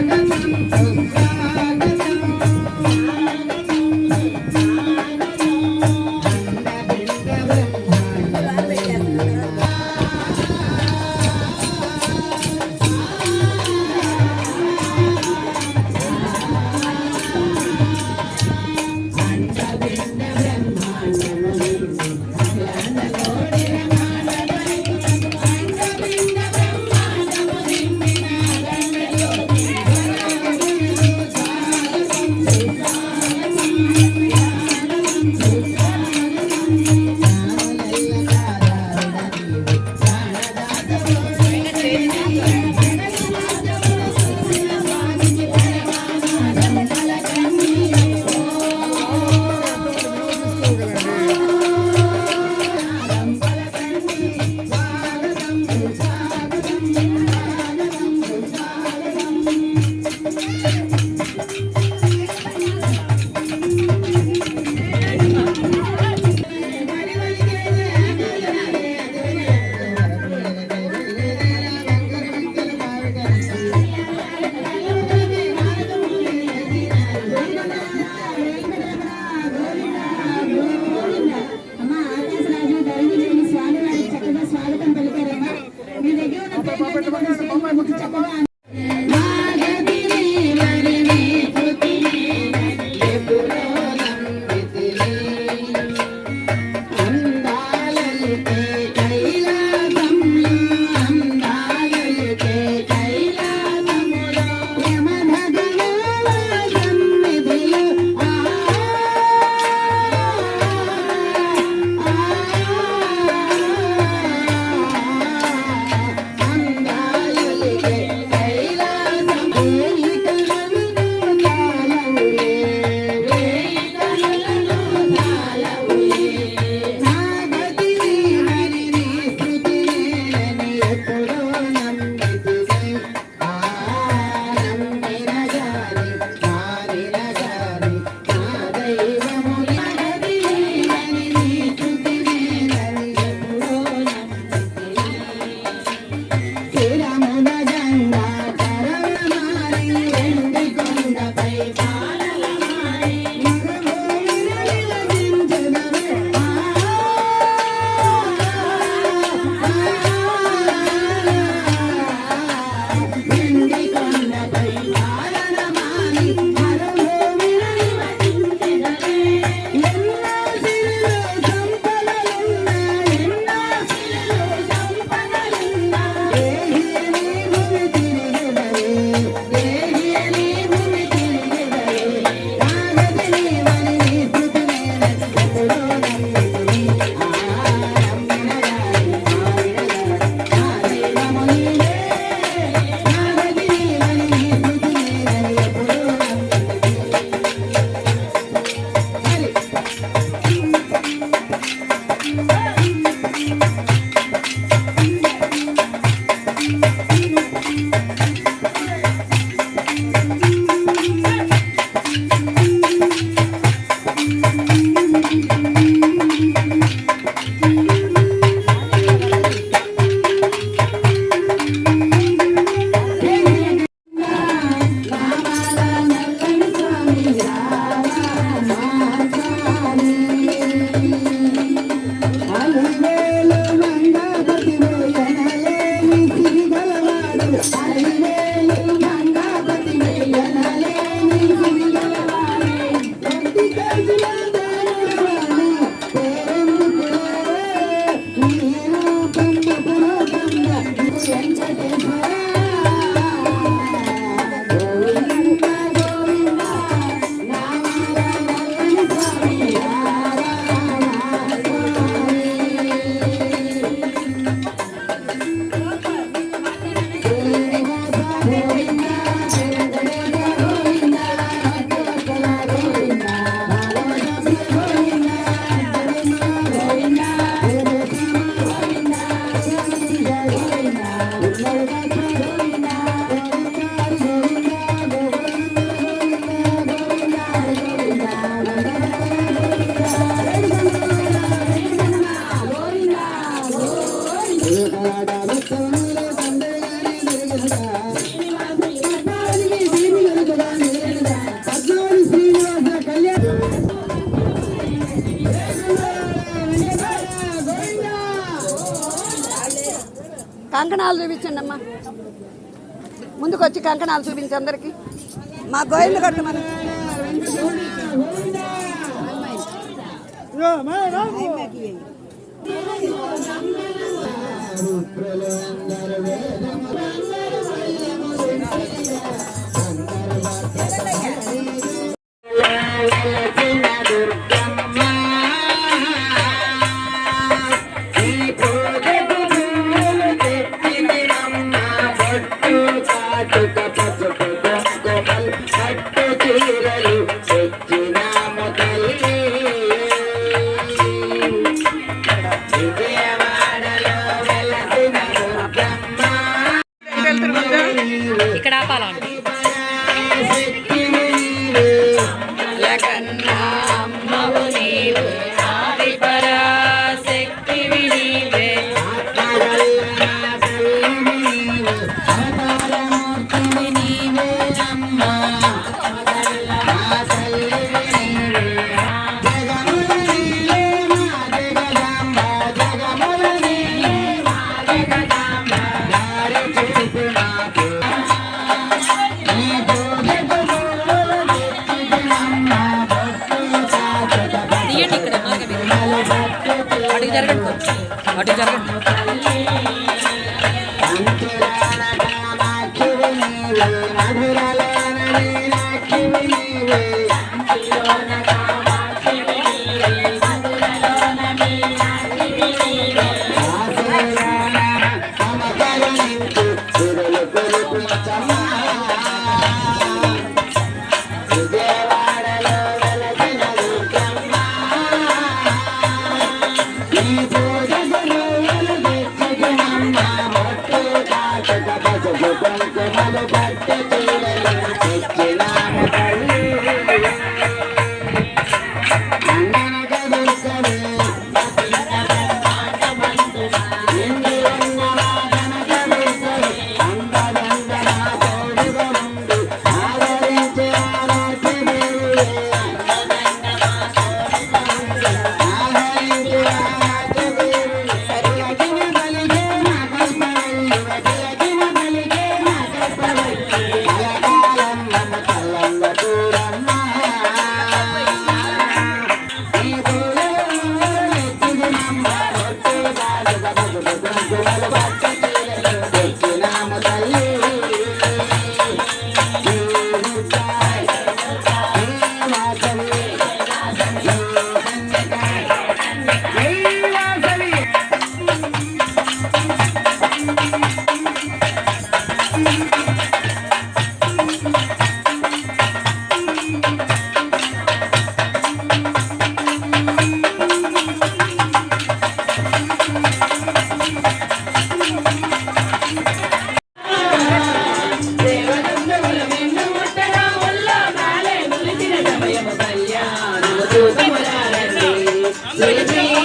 Oh, time. Hallelujah. కంకణాలు చూపించండి అమ్మా. ముందుకు వచ్చి కంకణాలు చూపించి అందరికి. మా గోవింద కట్టు మనం ఇక్కడ ఆపాలండి ఇక్కడ మార్గం ఇది. అటు జరగండి కొంచెం. అటు జరగండి